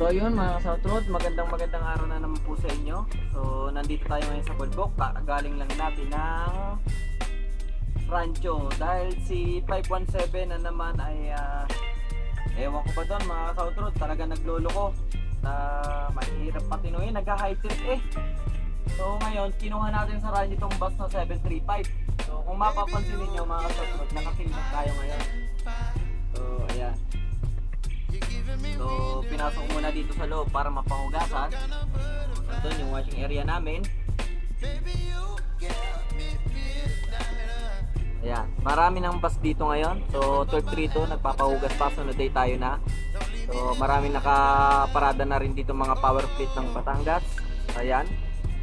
So ayun mga Road, magandang magandang araw na naman po sa inyo. So nandito tayo ngayon sa Bulbok, kakagaling lang natin ng rancho dahil si 517 na naman ay ah, ewan ko ba doon mga Road, talaga naglolo ko na mahirap patinuin, nagka-high trip eh. So ngayon, kinuha natin sa rancho itong bus na 735. So kung mapapansin niyo mga South Road, nakakilbak tayo ngayon. So ayan. So, pinasok ko muna dito sa loob para mapahugasan. Doon yung washing area namin. Ayan, marami ng bus dito ngayon. So, 1232, nagpapahugas pa. Sunod day tayo na. So, marami nakaparada na rin dito mga power fleet ng Batangas. Ayan,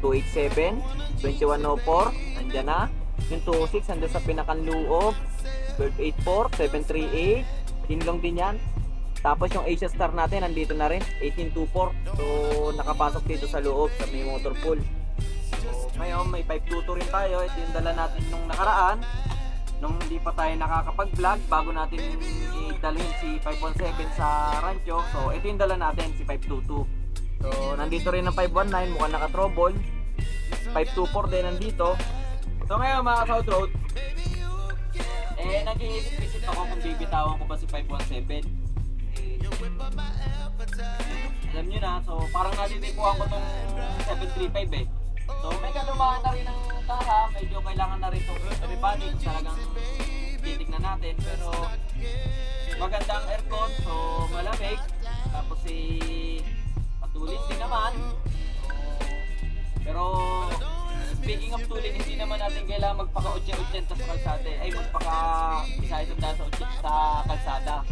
287, 2104, nandyan na. Yung 206, nandun sa pinakanloob. 1284, 738, Tinlong din yan. Tapos yung Asia Star natin nandito na rin, 1824. So nakapasok dito sa loob sa may motor pool. So ngayon may 522 rin tayo. Ito yung dala natin nung nakaraan. Nung hindi pa tayo nakakapag-vlog bago natin idalhin si 517 sa rancho. So ito yung dala natin si 522. So nandito rin ang 519 mukhang naka-trouble. 524 din nandito. So ngayon mga South Road, eh nag-iisip-isip ako kung bibitawan ko ba si 517 alam nyo na, so parang natitipuan ko tong 735 eh. So may kalumaan na rin ng taha, medyo kailangan na rin itong rebanding, talagang titignan natin. Pero maganda ang aircon, so malamig. Tapos si patulin din naman. Pero speaking of tulin, hindi naman natin kailangan magpaka-80-80 sa kalsada eh. Ay magpaka-isa sa sa kalsada.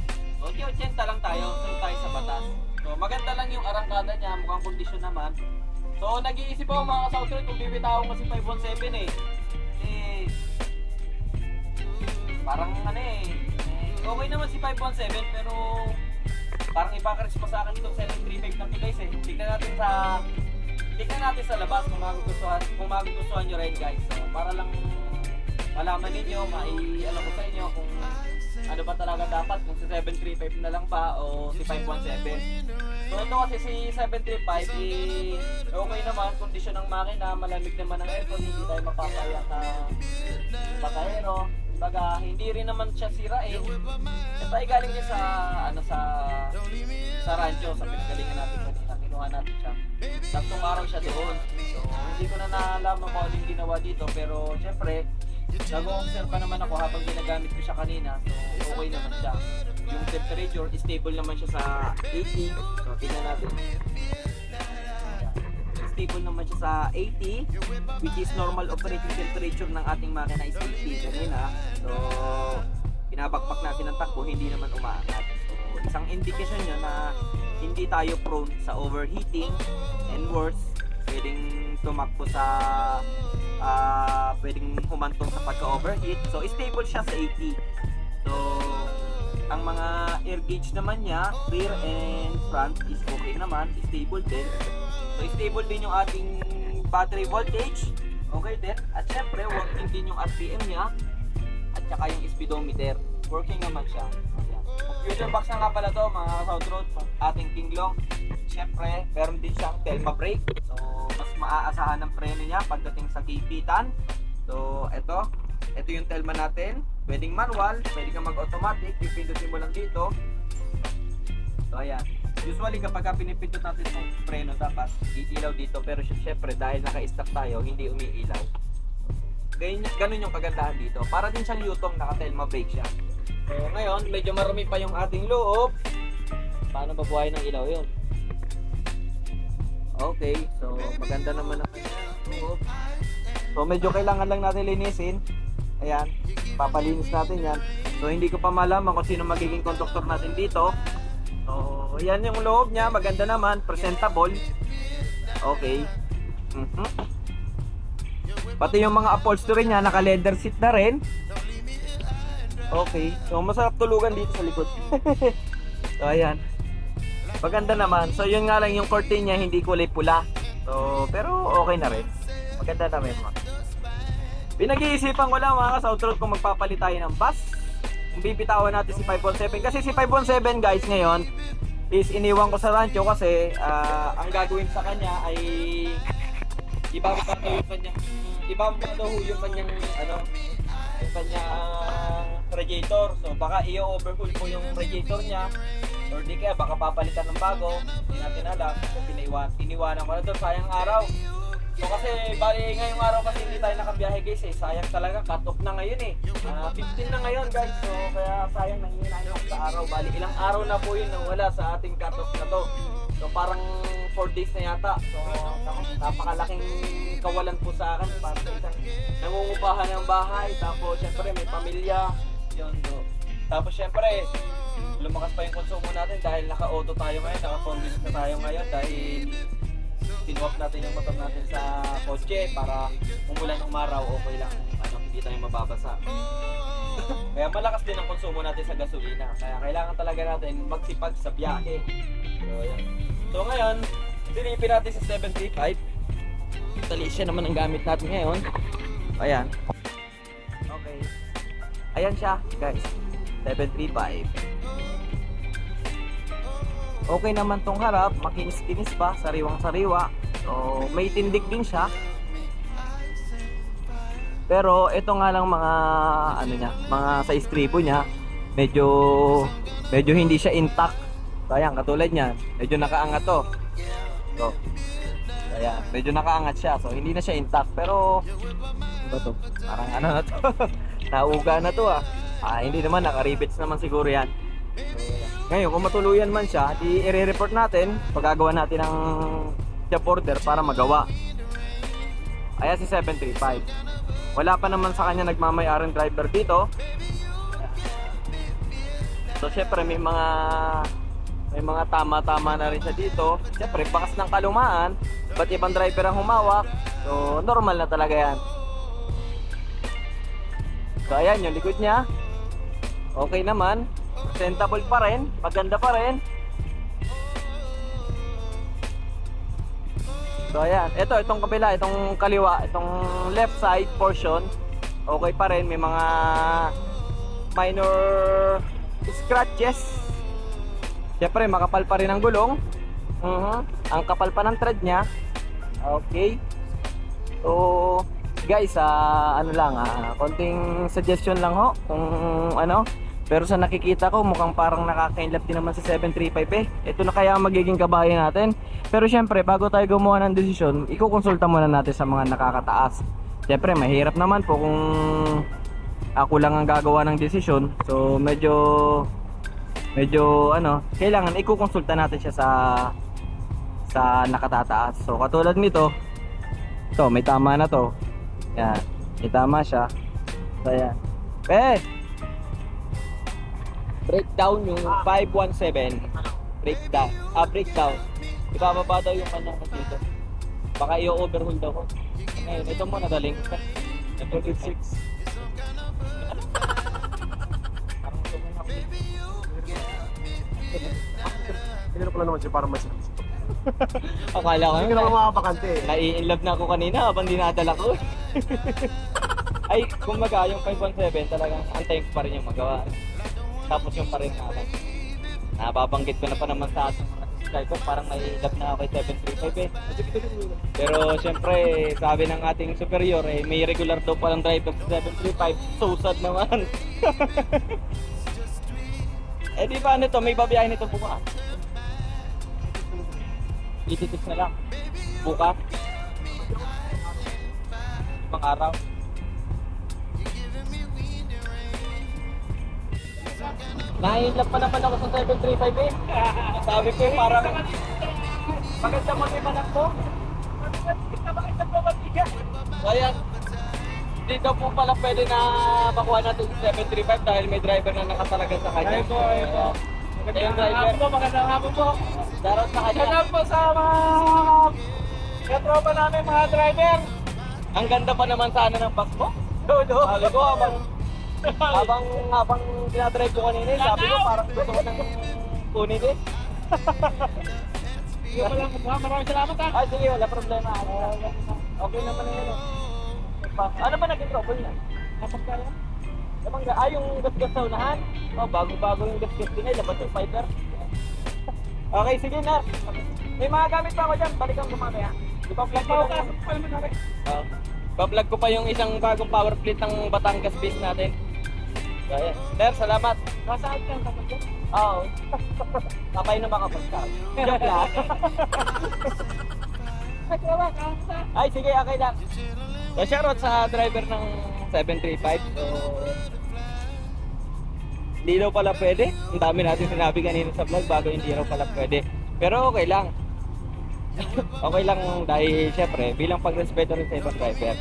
So, 80 lang tayo, sunod tayo sa batas. So, maganda lang yung arangkada niya, mukhang kondisyon naman. So, nag-iisip ako mga ka-South Road kung bibitawan ko si 517 eh. Eh, parang ano eh, eh, okay naman si 517 pero parang ipakaris pa sa akin itong 735 na to guys eh. Tignan natin sa tignan natin sa labas kung magugustuhan, kung magugustuhan nyo rin guys. So, para lang malaman ninyo, mai alam ko sa inyo kung 735 na lang ba o si 517 so ito kasi si 735 eh, okay naman kondisyon ng makina malamig naman ang aircon hindi tayo mapapaya sa pasahero. Baga hindi rin naman siya sira eh. Ito ay galing niya sa ano sa sa rancho sa pinagalingan natin kanina. Kinuha natin siya. Saktong araw siya doon. So hindi ko na nalaman kung ano yung ginawa dito pero syempre nag-observe pa naman ako habang ginagamit ko siya kanina. So, okay naman siya. Yung temperature, stable naman siya sa 80. So, tingnan natin. Stable naman siya sa 80, which is normal operating temperature ng ating makina is 80 kanina. So, pinabakpak natin ang takbo, hindi naman umaangat. So, isang indikasyon yun na hindi tayo prone sa overheating and worse, pwedeng tumakbo sa ah pwedeng humantong sa pagka-overheat. So, stable siya sa 80. So, ang mga air gauge naman niya, rear and front is okay naman, stable din. So, stable din yung ating battery voltage. Okay din. At syempre, working din yung RPM niya. At saka yung speedometer. Working naman siya. Ayan. Computer box na nga pala to, mga South Road, ating tinglong. Syempre, meron din siyang Telma brake. So, mas maaasahan ng preno niya pagdating sa kipitan. So, eto. Ito yung Telma natin. Pwedeng manual, pwede kang mag-automatic. Pipindutin mo lang dito. So, ayan. Usually, kapag ka pinipindot natin itong preno, dapat iilaw dito. Pero syempre, dahil naka-stack tayo, hindi umiilaw. Ganyan, ganun yung kagandahan dito. Para din siyang yutong, naka-Telma brake siya. So, ngayon, medyo marumi pa yung ating loob. Paano babuhay ng ilaw yun? Okay, so maganda naman ang loob. So medyo kailangan lang natin linisin. Ayan, papalinis natin yan. So hindi ko pa malaman kung sino magiging conductor natin dito. So yan yung loob niya, maganda naman, presentable. Okay. Mhm. Pati yung mga upholstery niya, naka leather seat na rin. Okay, so masarap tulugan dito sa likod. so ayan. Maganda naman. So yun nga lang yung curtain niya hindi kulay pula. So pero okay na rin. Maganda na rin mga. Pinag-iisipan ko lang mga ka-South Road kung magpapalit tayo ng bus. Kung bibitawan natin si 517 kasi si 517 guys ngayon is iniwan ko sa rancho kasi ah, ang gagawin sa kanya ay ibababa daw yung kanyang ibababa daw yung kanyang ano yung kanyang radiator. So baka i-overhaul po yung radiator niya or di kaya baka papalitan ng bago. Hindi natin alam. So piniwan, iniwanan ko na doon sayang araw. So kasi bali ngayong araw kasi hindi tayo nakabiyahe guys eh. Sayang talaga cut off na ngayon eh. Ah, 15 na ngayon guys. So kaya sayang nanginayang ako sa araw. Bali ilang araw na po yun nang wala sa ating cut off na to. So parang 4 days na yata. So nap- napakalaking kawalan po sa akin para sa isang nangungupahan ng bahay. Tapos syempre may pamilya. Yun do. Tapos syempre lumakas pa yung konsumo natin dahil naka-auto tayo ngayon, naka-convince na tayo ngayon dahil tinuwap natin yung motor natin sa kotse para umulan umaraw okay lang. Ano hindi tayo mababasa. Kaya malakas din ang konsumo natin sa gasolina. Kaya kailangan talaga natin magsipag sa biyahe. So yan so ngayon silipin natin sa 735 tali siya naman ang gamit natin ngayon. Ayan. Okay. Ayan siya guys. 735 Okay naman tong harap, makinis-kinis pa, sariwang-sariwa. So, may tindig din siya. Pero ito nga lang mga ano niya, mga sa istribo niya, medyo medyo hindi siya intact. So, katulad niyan, medyo nakaangat to. So, ayan, medyo nakaangat siya. So, hindi na siya intact. Pero, ano ba to? Parang ano na to? Nauga na to ah. Ah, hindi naman, naka-rivets naman siguro yan. So. Ngayon, kung matuluyan man siya, i-report natin, pagagawa natin ng job order para magawa. Ayan si 735. Wala pa naman sa kanya nagmamayarang driver dito. So syempre may mga may mga tama-tama na rin siya dito. Syempre bakas ng kalumaan, ba't ibang driver ang humawak? So normal na talaga yan. So ayan yung likod niya. Okay naman. Presentable pa rin. Maganda pa rin. So ayan, ito itong kabila, itong kaliwa, itong left side portion, okay pa rin, may mga minor scratches. Siyempre, makapal pa rin ang gulong. Mhm. Ang kapal pa ng thread niya. Okay. So, guys, ah, ano lang, ah, konting suggestion lang ho kung ano, pero sa nakikita ko, mukhang parang nakaka-inlove din naman sa 735 eh. Ito na kaya ang magiging kabayan natin. Pero syempre, bago tayo gumawa ng desisyon, ikukonsulta muna natin sa mga nakakataas. Syempre, mahirap naman po kung ako lang ang gagawa ng desisyon. So, medyo medyo ano, kailangan ikukonsulta natin siya sa sa nakatataas. So, katulad nito, to, may tama na to. Yan, may tama siya. So, yan. Eh, breakdown yung 517 breakdown ah breakdown. Ibababa daw yung kanyang dito. Baka i-overhaul daw ko. Ngayon ito mo nadaling ka ito 6 Hindi na pala naman siya para service. akala ko Hindi ka naman makapakante eh. nai-inlove na ako kanina habang dinadala ko. Ay kumbaga yung 517 talagang antayin ko pa rin yung magawa tapos yung pa rin natin nababanggit ko na pa naman sa ating mga subscribe ko parang may love na ako kay 735 eh. Pero syempre sabi ng ating superior eh may regular daw palang driver sa 735 so sad naman. Eh di ba ano to? May babiyahin nito bukas ititis na lang. Bukas. Ibang araw Nahihilap pa naman ako sa 735 eh. Sabi ko parang maganda mo yung manak mo. Kaya hindi daw po pala pwede na makuha natin sa 735 dahil may driver na nakatalaga sa kanya. Ayun po, ayun po. Magandang hapon po, magandang hapon po. Darat sa Shout kanya. out po sa mga katropa namin mga driver. Ang ganda pa naman sana ng bus mo. Sabi ko habang habang dinadrive ko kanina, eh, sabi ko parang gusto ko nang kunin eh. Hindi ko lang. Maraming salamat ha. Ah, sige, wala problema. Okay naman na yun. eh. Ano ba naging trouble niya? Kapag kaya. Namang ah, yung gasgas sa unahan. Oh, bago-bago yung gasgas din ay labas yung fiber. Okay, sige na. May mga gamit pa ako dyan. Balikan ko mamaya. Ipa-vlog ko lang. Oh. Ipa-vlog ko pa yung isang bagong power plate ng Batangas base natin. So, ayan. Sir, salamat. Nasaan ka? Tapos dyan? Oo. Kapay na makapagka. Joke lang. Ay, sige, okay lang. So, shoutout sa driver ng 735. So, hindi daw pala pwede. Ang dami natin sinabi kanina sa vlog bago hindi raw pala pwede. Pero okay lang. okay lang dahil syempre bilang pagrespeto rin sa ibang driver.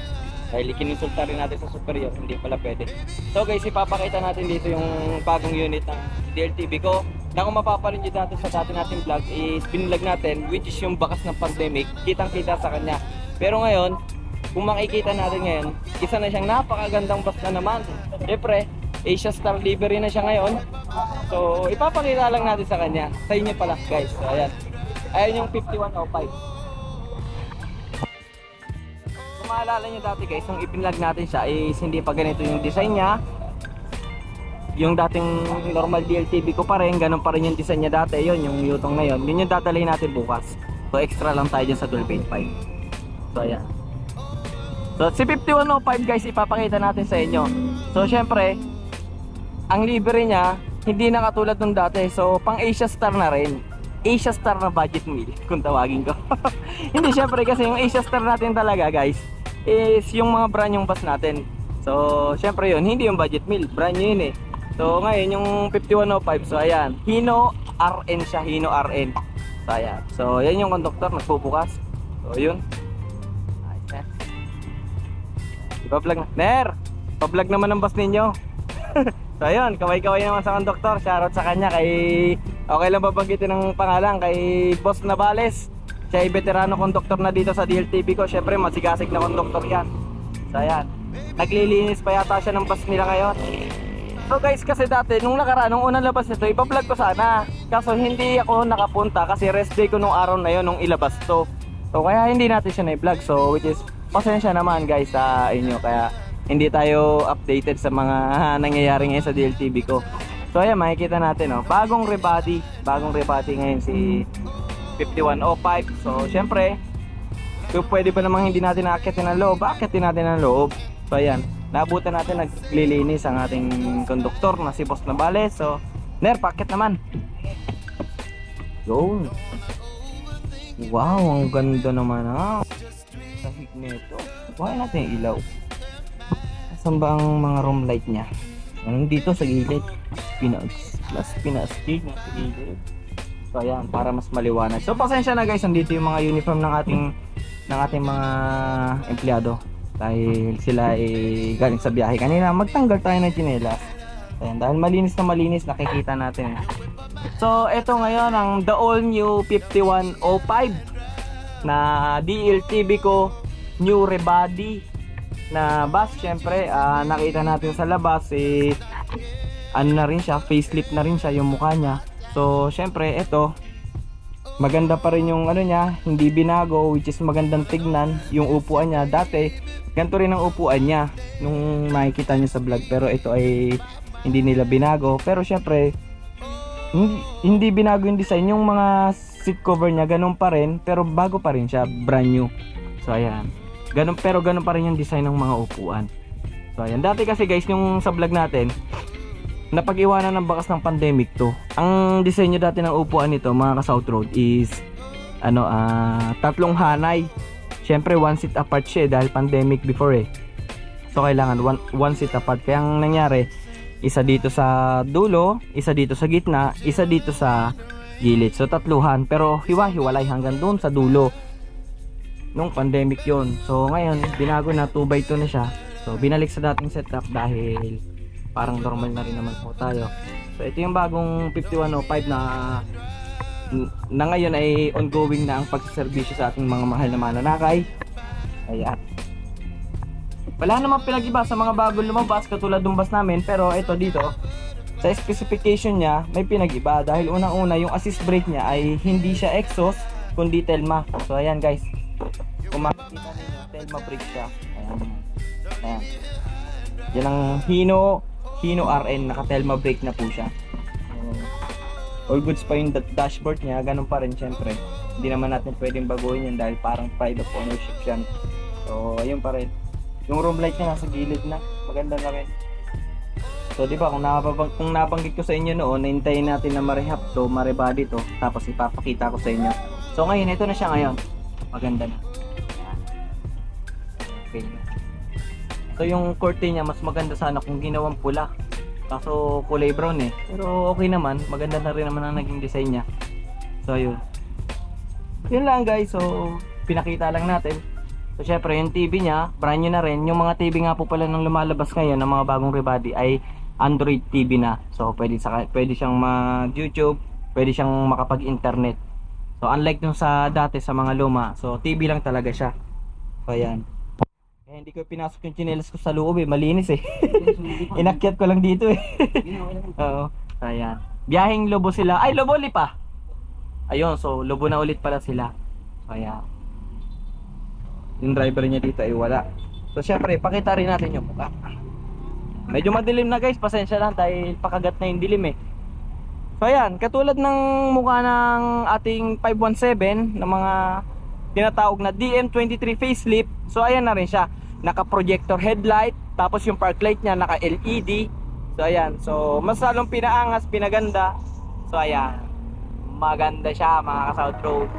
Dahil ikininsulta rin natin sa superior, hindi pala pwede. So guys, ipapakita natin dito yung bagong unit ng DLTV ko. Na kung mapaparin nyo dati sa dati nating vlog is binvlog natin which is yung bakas ng pandemic. Kitang kita sa kanya. Pero ngayon, kung makikita natin ngayon, isa na siyang napakagandang bus na naman. Siyempre, Asia Star Livery na siya ngayon. So, ipapakita lang natin sa kanya. Sa inyo pala, guys. So, ayan. Ayan yung 5105. Maalala nyo dati guys, nung ipinlag natin siya is hindi pa ganito yung design niya. Yung dating normal DLTV ko pa rin, ganun pa rin yung design niya dati. Yun, yung Yutong na yun. Yun yung dadalhin natin bukas. So, extra lang tayo dyan sa 1285. So, ayan. So, si 5105 guys, ipapakita natin sa inyo. So, syempre, ang libre niya, hindi na katulad nung dati. So, pang Asia Star na rin. Asia Star na budget meal, kung tawagin ko. hindi, syempre, kasi yung Asia Star natin talaga, guys, is yung mga brand yung bus natin. So, syempre yun, hindi yung budget meal, brand new yun eh. So, ngayon, yung 5105, so ayan, Hino RN siya, Hino RN. So, ayan. So, yan yung conductor, nagpupukas. So, yun. Ayos na. Ipa-vlog na. Ner! Pa-vlog naman ang bus ninyo. so ayun, kaway-kaway naman sa conductor. Shoutout sa kanya kay... Okay lang babanggitin ng pangalan kay Boss Navales. Siya ay veterano conductor na dito sa DLTV ko. Syempre, masigasig na conductor yan. So ayan. Naglilinis pa yata siya ng bus nila ngayon. So guys, kasi dati, nung nakaraan, nung unang labas nito, ipa-vlog ko sana. Kaso hindi ako nakapunta kasi rest day ko nung araw na yon nung ilabas to. So kaya hindi natin siya na-vlog. So which is, pasensya naman guys sa inyo. Kaya hindi tayo updated sa mga nangyayari ngayon sa DLTV ko. So ayan, makikita natin oh. Bagong rebody. Bagong rebody ngayon si 5105. So syempre, kung pwede ba namang hindi natin naakitin ng loob, akitin natin ng loob. So ayan, naabutan natin naglilinis ang ating konduktor na si Boss Navales. So, Ner, pakit naman. Yun. Wow, ang ganda naman ah. Tahig nito. Kuha natin ilaw. Saan ba ang mga room light niya? Anong dito sa gilid? Pinags. Plus pinastig na sa gilid. So ayan, para mas maliwanag. So pasensya na guys, nandito yung mga uniform ng ating ng ating mga empleyado. Dahil sila ay galing sa biyahe kanina, magtanggal tayo ng tsinelas. Ayan, dahil malinis na malinis, nakikita natin. So, ito ngayon ang the all new 5105 na DLTV ko new rebody na bus syempre ah, nakita natin sa labas eh ano na rin siya facelift na rin siya yung mukha niya so syempre ito maganda pa rin yung ano niya hindi binago which is magandang tignan yung upuan niya. Dati ganito rin ang upuan niya nung makikita niyo sa vlog. Pero ito ay hindi nila binago. Pero syempre hindi, hindi binago yung design. Yung mga seat cover niya ganun pa rin pero bago pa rin siya brand new. So ayan. Ganun pero ganun pa rin yung design ng mga upuan. So ayan. Dati kasi guys yung sa vlog natin napag-iwanan ng bakas ng pandemic to ang disenyo dati ng upuan nito mga ka South Road is ano ah tatlong hanay syempre one seat apart siya eh, dahil pandemic before eh so kailangan one, one seat apart kaya ang nangyari isa dito sa dulo, isa dito sa gitna, isa dito sa gilid. So tatluhan pero hiwa-hiwalay hanggang doon sa dulo. Nung pandemic yon. So ngayon binago na 2 by 2 na siya. So binalik sa dating setup dahil parang normal na rin naman po tayo. So ito yung bagong 5105 na na ngayon ay ongoing na ang pagsaservisyo sa ating mga mahal na mananakay. Ayan. Wala namang pinag-iba sa mga bago lumabas katulad ng bus namin pero ito dito sa specification niya may pinag-iba dahil unang-una yung assist brake niya ay hindi siya exhaust kundi Telma. So ayan guys. Kung makikita niyo Telma brake siya. Ayan. Ayan. Yan ang Hino Hino RN naka Telma brake na po siya. All goods pa yung da- dashboard niya, ganun pa rin syempre. Hindi naman natin pwedeng baguhin yan dahil parang pride of ownership yan. So, ayun pa rin. Yung room light niya nasa gilid na, maganda na rin. So, di ba, kung, napabang, kung nabanggit ko sa inyo noon, nahintayin natin na marehab to, marebody to, tapos ipapakita ko sa inyo. So, ngayon, ito na siya ngayon. Maganda na. Okay. So, yung curtain niya, mas maganda sana kung ginawang pula. Kaso, kulay brown eh. Pero okay naman, maganda na rin naman ang naging design niya. So, yun. Yun lang guys, so, pinakita lang natin. So, syempre, yung TV niya, brand new na rin. Yung mga TV nga po pala nang lumalabas ngayon, ng mga bagong rebody, ay Android TV na. So, pwede, sa, pwede siyang mag-YouTube, pwede siyang makapag-internet. So, unlike nung sa dati sa mga luma, so, TV lang talaga siya. So, ayan. Kaya hindi ko pinasok yung chinelas ko sa loob eh, malinis eh. Inakyat ko lang dito eh. Oo. Ayan. Biyaheng Lobo sila. Ay, Lobo pa. Ayun, so Lobo na ulit pala sila. So, ayan. Yung driver niya dito ay wala. So, syempre, pakita rin natin yung mukha. Medyo madilim na guys, pasensya lang dahil pakagat na yung dilim eh. So ayan, katulad ng mukha ng ating 517 na mga tinatawag na DM23 facelift. So ayan na rin siya. Naka-projector headlight, tapos yung park light niya naka-LED. So ayan, so mas lalong pinaangas, pinaganda. So ayan, maganda siya mga ka-South Road.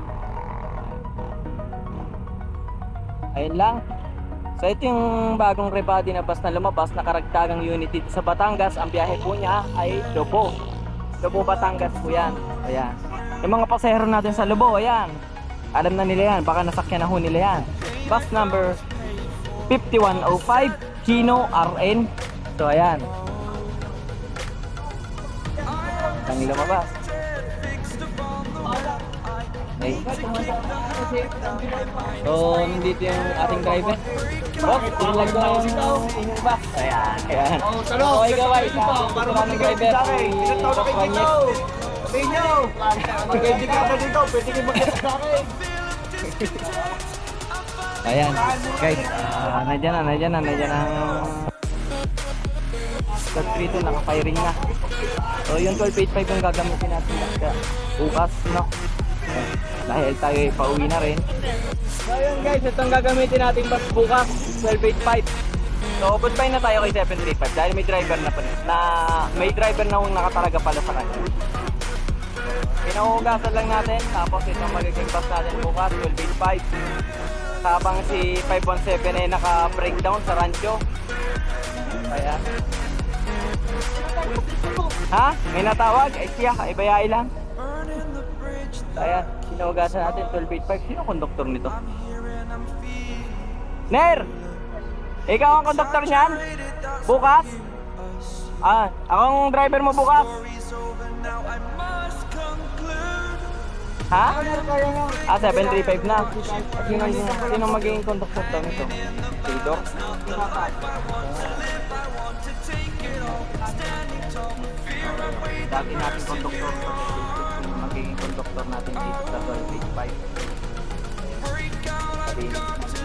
Ayun lang. So ito yung bagong rebody na bus na lumabas na karagdagang unit dito sa Batangas. Ang biyahe po niya ay Lobo. Lobo Batangas po yan. Ayan. Yung mga pasahero natin sa Lobo, ayan. Alam na nila yan. Baka nasakyan na ho nila yan. Bus number 5105 Chino RN. So ayan. Ang lumabas. Okay. So, nandito yung ating driver. Tulang ko ngayon yung inyong. Ayan, ayan. Oh, talo, Okay, po, para magbigay driver. sa akin. si Ilan taon na kayo dito? Sabihin nyo. Mag-edit ka ba dito? Pwede kayo mag-edit sa akin. Ayan, guys, ah, nandyan na, nandyan na, nandyan ang Start 3 to, naka-firing na. So, yung 1285 yung gagamitin natin basta bukas, no? Eh, Dahil tayo ay pauwi na rin. So, yun guys, ito ang gagamitin natin bus bukas, 1285. So, goodbye na tayo kay 735 dahil may driver na pa na may driver na kung nakataraga pala sa kanya. Pinahugasan lang natin, tapos itong magiging bus natin bukas, 1285 habang si 517 ay naka-breakdown sa rancho. Ayan. Ha? May natawag? Ay siya, ibayay lang. Ayan, sinugasan natin 1285. Sino konduktor nito? Ner! Ikaw ang konduktor niyan? Bukas? Ah, akong driver mo bukas? Ha? Ah, 735 na. Sino, sino magiging konduktor to nito? Si Doc? Dati natin konduktor to. Magiging konduktor natin dito sa 1285? Sabihin.